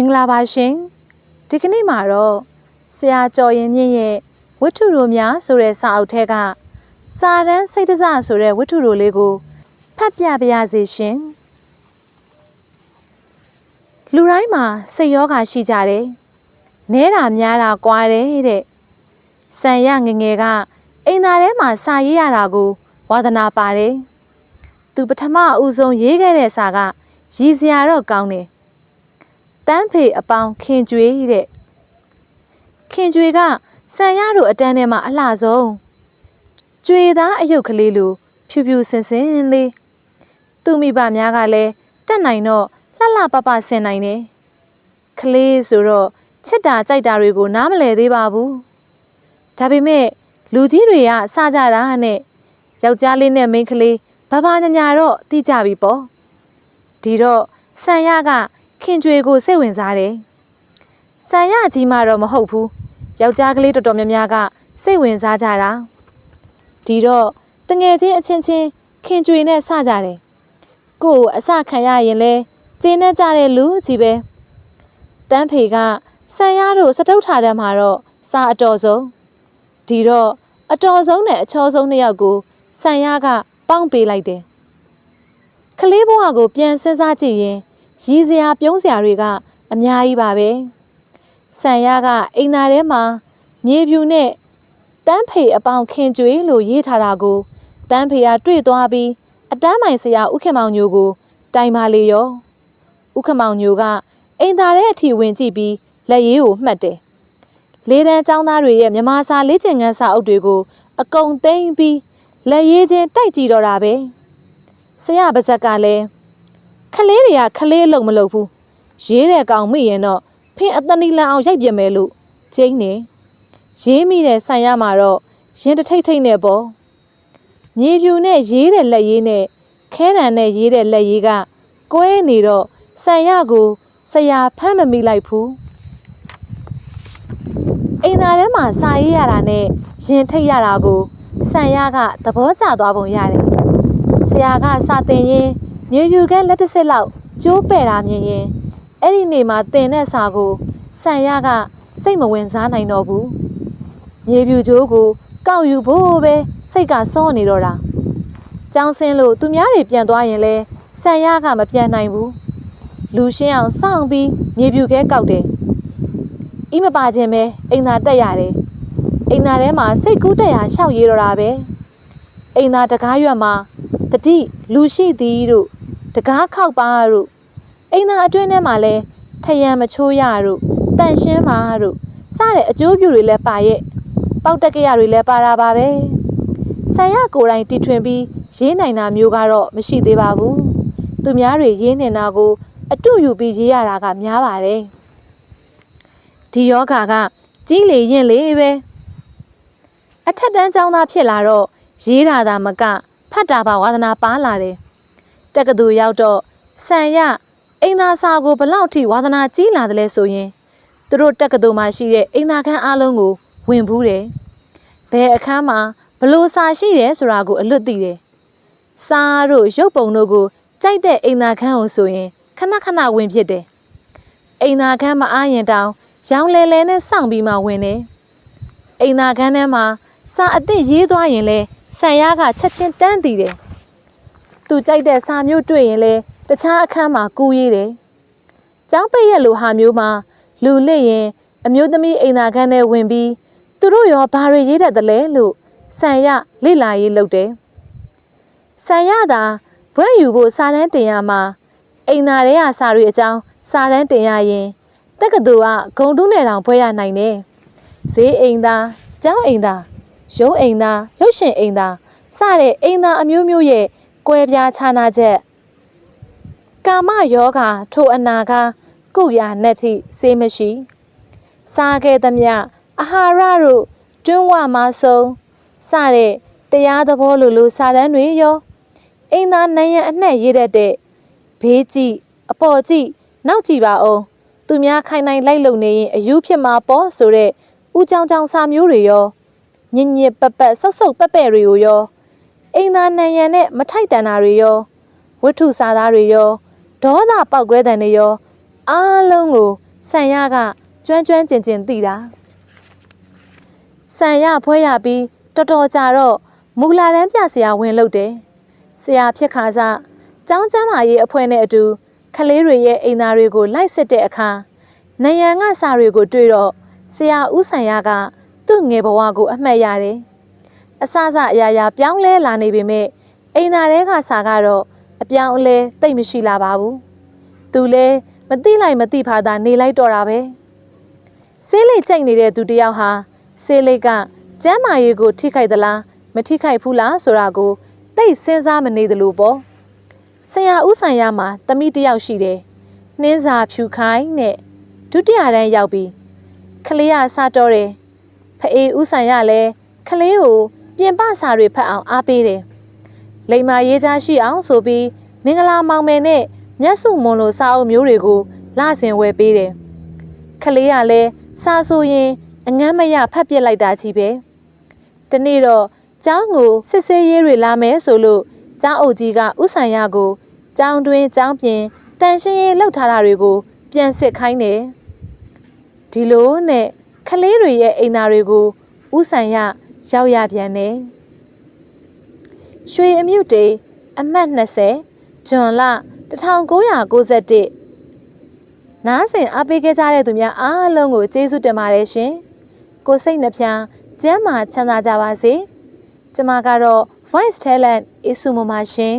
မင်္ဂလာပါရှင်ဒီကနေ့မှာတော့ဆရာကျော်ရင်မြင့်ရဲ့ဝတ္ထုတို့များဆိုတဲ့စာအုပ်ထဲကစာတန်းစိတ်တစဆိုတဲ့ဝတ္ထုတို့လေးကိုဖတ်ပြပါရစေရှင်လူတိုင်းမှာစိတ်ယောဂါရှိကြတယ်နဲတာများတာကွာတယ်တဲ့ဆန်ရငယ်ငယ်ကအိမ်သားထဲမှာစာရေးရတာကိုဝါသနာပါတယ်သူပထမအဦးဆုံးရေးခဲ့တဲ့စာကရည်စရာတော့ကောင်းတယ် တန်းဖေအပေါင်းခင်ကျွေးတဲ့ခင်ကျွေးကဆန်ရတို့အတန်းထဲမှာအလှဆုံးကျွေသားအယုတ်ကလေးလိုဖြူဖြူစင်စင်လေးသူ့မိဘများကလည်းတက်နိုင်တော့လှလှပပဆင်နိုင်တယ်ကလေးဆိုတော့ချစ်တာကြိုက်တာတွေကိုနားမလည်သေးပါဘူးဒါပေမဲ့လူကြီးတွေကစကြတာနဲ့ယောက်ျားလေးနဲ့မိန်းကလေးဘာဘာညာညာတော့သိကြပြီပေါ့ဒီတော့ဆန်ရက ခင်ကျွေကိုစိတ်ဝင်စားတယ်ဆန်ရကြီးမှတော့မဟုတ်ဘူးယောက်ျားကလေးတော်တော်များများကစိတ်ဝင်စားကြတာဒီတော့တငယ်ချင်းအချင်းချင်းခင်ကျွေနဲ့စကြတယ်ကို့ကိုအစခံရရင်လဲကျင်းနဲ့ကြတဲ့လူကြီးပဲတန်းဖေကဆန်ရတို့စတုထထားတဲ့မှာတော့စာအတော်ဆုံးဒီတော့အတော်ဆုံးနဲ့အချောဆုံးနှစ်ယောက်ကိုဆန်ရကပေါင်းပေးလိုက်တယ်ကလေးဘဝကိုပြန်စဉ်းစားကြည့်ရင် ရည်စရာပြုံးစရာတွေကအများကြီးပါပဲဆန်ရကအိမ်သားထဲမှာမြေဖြူနဲ့တန်းဖေအပေါင်းခင်ကျွေးလို့ရေးထားတာကိုတန်းဖေကတွေ့သွားပြီးအတန်းမိုင်ဆရာဥခင်မောင်ညိုကို တိုင်ပါလေရောဥခင်မောင်ညိုကအိမ်သားထဲအထိဝင်ကြည့်ပြီးလက်ရည်ကိုမှတ်တယ်လေးတန်းចောင်းသားတွေရဲ့မြမစာလေးကျင်ငန်းစာအုပ်တွေကိုအကုန်သိမ်းပြီးလက်ရည်ချင်းတိုက်ကြည့်တော့တာပဲဆရာပါဇက်ကလည်း ခလေးတွေကခလေးအလုံးမလုပ်ဘူးရေးတဲ့ကောင်မိရင်တော့ဖင်အတနီလန်အောင်ရိုက်ပြမယ်လို့ကျင်းနေရေးမိတဲ့ဆန်ရမှာတော့ရင်တထိတ်ထိတ်နဲ့ပေါ့မြေပြူနဲ့ရေးတဲ့လက်ရည်နဲ့ခဲတံနဲ့ရေးတဲ့လက်ရည်ကကွဲနေတော့ဆန်ရကိုဆရာဖမ်းမမိလိုက်ဘူးအိမ်သားထဲမှာစာရေးရတာနဲ့ရင်ထိတ်ရတာကိုဆန်ရကသဘောကျသွားပုံရတယ်ဆရာကစာတင်ရင် မြေပြူကလက်တစ်စက်လောက်ကျိုးပဲ့တာမြင်ရင်အဲ့ဒီနေမှာတင်တဲ့စာကိုဆန်ရကစိတ်မဝင်စားနိုင်တော့ဘူးမြေပြူကျိုးကိုကောက်ယူဖို့ပဲစိတ်ကစောနေတော့တာကြောင်းဆင်းလို့သူများတွေပြန်သွားရင်လဲဆန်ရကမပြန်နိုင်ဘူးလူရှင်းအောင်စောင့်ပြီးမြေပြူခဲကောက်တယ်အီးမပါခြင်းပဲအိမ်သာတက်ရတယ်အိမ်သာထဲမှာစိတ်ကူးတက်ရရှောက်ရတော့တာပဲအိမ်သာတကားရွက်မှာတတိလူရှိသည်တို့ တကားခောက်ပါတို့အိမ်သာအတွင်းထဲမှာလဲထယံမချိုးရတို့တန့်ရှင်းပါတို့စတဲ့အကျိုးပြုတွေလည်းပါရဲ့ပေါက်တက်ကရတွေလည်းပါတာပါပဲဆန်ရကိုယ်တိုင်တီထွင်ပြီးရေးနိုင်တာမျိုးကတော့မရှိသေးပါဘူးသူများတွေရေးနေတာကိုအတုယူပြီးရေးရတာကများပါတယ်ဒီယောဂါကကြီးလေရင်လေပဲအထက်တန်းကျောင်းသားဖြစ်လာတော့ရေးတာသာမကဖတ်တာပါဝါသနာပါလာတယ် တက္ကသိုလ်ရောက်တော့ဆန်ရအိမ်သာစာကိုဘလောက်ထိဝါသနာကြီးလာတယ်လဲဆိုရင်သူတို့တက္ကသိုလ်မှာရှိတဲ့အိမ်သာခန်းအားလုံးကိုဝင်ဘူးတယ်ဘယ်အခန်းမှာဘလို့စာရှိတယ်ဆိုတာကိုအလွတ်သိတယ်စာတို့ရုပ်ပုံတို့ကိုကြိုက်တဲ့အိမ်သာခန်းကိုဆိုရင်ခဏခဏဝင်ဖြစ်တယ်အိမ်သာခန်းမအားရင်တောင်ရောင်လဲလဲနဲ့စောင့်ပြီးမှဝင်တယ်အိမ်သာခန်းထဲမှာစာအသစ်ရေးသွားရင်လဲဆန်ရကချက်ချင်းတန်းတည်တယ် သူကြိုက်တဲ့စာမျိုးတွေ့ရင်လဲတခြားအခန်းမှာကူရေးတယ်ကျောင်းပိတ်ရက်လိုဟာမျိုးမှာလူလစ်ရင်အမျိုးသမီးအိမ်သာခန်းထဲဝင်ပြီးသူတို့ရောဘာတွေရေးတတ်တယ်လဲလို့ဆန်ရလိလာရေးလုပ်တယ်ဆန်ရသာဘွဲ့ယူဖို့စာတန်းတင်ရမှာအိမ်သာထဲကစာတွေအကြောင်းစာတန်းတင်ရရင်တက္ကသိုလ်ကဂုံတုနဲ့တောင်ဘွဲရနိုင်တယ်ဈေးအိမ်သာကျောင်းအိမ်သာရုံးအိမ်သာရုပ်ရှင်အိမ်သာစတဲ့အိမ်သာအမျိုးမျိုးရဲ့ ကွဲပြားခြားနာချက်ကာမယောဂါထိုအနာကကုရာနက်ထိစေးမရှိ စားခဲ့သမျှအာဟာရတို့တွင်းဝမဆုံးစတဲ့တရားသဘောလိုလိုစာတန်းတွေရောအိမ်သာနိုင်ရန်အနှက်ရေးတတ်တဲ့ဘေးကြည့်အပေါ်ကြည့်နောက်ကြည့်ပါအောင်သူများခိုင်နိုင်လိုက်လုံနေရင်အယူဖြစ်မှာပေါ့ဆိုတဲ့ဦးကြောင်ကြောင်စာမျိုးတွေရောညင်ညစ်ပက်ပက်ဆောက်ဆောက်ပက်ပက်တွေကိုရော အိမ်သာနံရံနဲ့မထိုက်တန်တာတွေရောဝတ္ထုစာသားတွေရောဒေါသပောက်ကွဲတန်တွေရောအားလုံးကိုဆန်ရကကျွမ်းကျွမ်းကျင်ကျင်သိတာဆန်ရဖွဲရပြီးတော်တော်ကြာတော့မူလာတန်းပြဆရာဝင်လို့တယ်ဆရာဖြစ်ခါစားကျောင်းကျမ်းမာရေးအဖွဲ့နဲ့အတူခလေးတွေရဲ့အိမ်သားတွေကိုလိုက်စစ်တဲ့အခါနယံကစာတွေကိုတွေ့တော့ဆရာဦးဆန်ရကသူ့ငယ်ဘဝကိုအမှတ်ရတယ် အစစအရာရာပြောင်းလဲလာနေပေမဲ့အိမ်သားတွေကစာကတော့အပြောင်းအလဲတိတ်မရှိလာပါဘူးသူလဲမသိလိုက်မသိဖာသာနေလိုက်တော့တာပဲဆေးလိတ်ကြိုက်နေတဲ့သူတစ်ယောက်ဟာဆေးလိတ်ကကျမ်းမာရေးကိုထိခိုက်သလားမထိခိုက်ဘူးလားဆိုတာကိုတိတ်စဉ်းစားမနေသလိုပေါ့ဆရာဦးဆိုင်ရမှာတမိတစ်ယောက်ရှိတယ်နှင်းစာဖြူခိုင်းနဲ့ဒုတိယတန်းရောက်ပြီးခလေးကစားတော့တယ်ဖအေးဦးဆိုင်ရလဲခလေးကို ပြင်ပစာတွေဖတ်အောင်အားပေးတယ်လိမ္မာရေးချရှိအောင်ဆိုပြီးမင်္ဂလာမောင်မယ်နဲ့မျက်စုမွန်လိုစာအုပ်မျိုးတွေကိုလဆင်ဝယ်ပေးတယ်ခလေးကလည်းစာဆိုရင်အငမ်းမရဖတ်ပြစ်လိုက်တာကြီးပဲတနေ့တော့ကျောင်းကိုစစ်ဆေးရေးတွေလာမယ်ဆိုလို့ကျောင်းအုပ်ကြီးကဥဆိုင်ရကိုကျောင်းတွင်ကျောင်းပြင်တန်ရှင်းရေးလှုပ်ထားတာတွေကို ပြန်စစ်ခိုင်းတယ်ဒီလိုနဲ့ခလေးတွေရဲ့အိမ်သားတွေကိုဥဆိုင်ရ ရောက်ရပြန်တယ်ရွှေအမြုတေအမှတ်20ဂျွန်လ1991နားဆင်အားပေးခဲ့ကြတဲ့သူများအားလုံးကိုကျေးဇူးတင်ပါတယ်ရှင်ကိုစိတ်နှပြကျမ်းမာချမ်းသာကြပါစေကျမကတော့ Voice Talent အဆုမမရှင်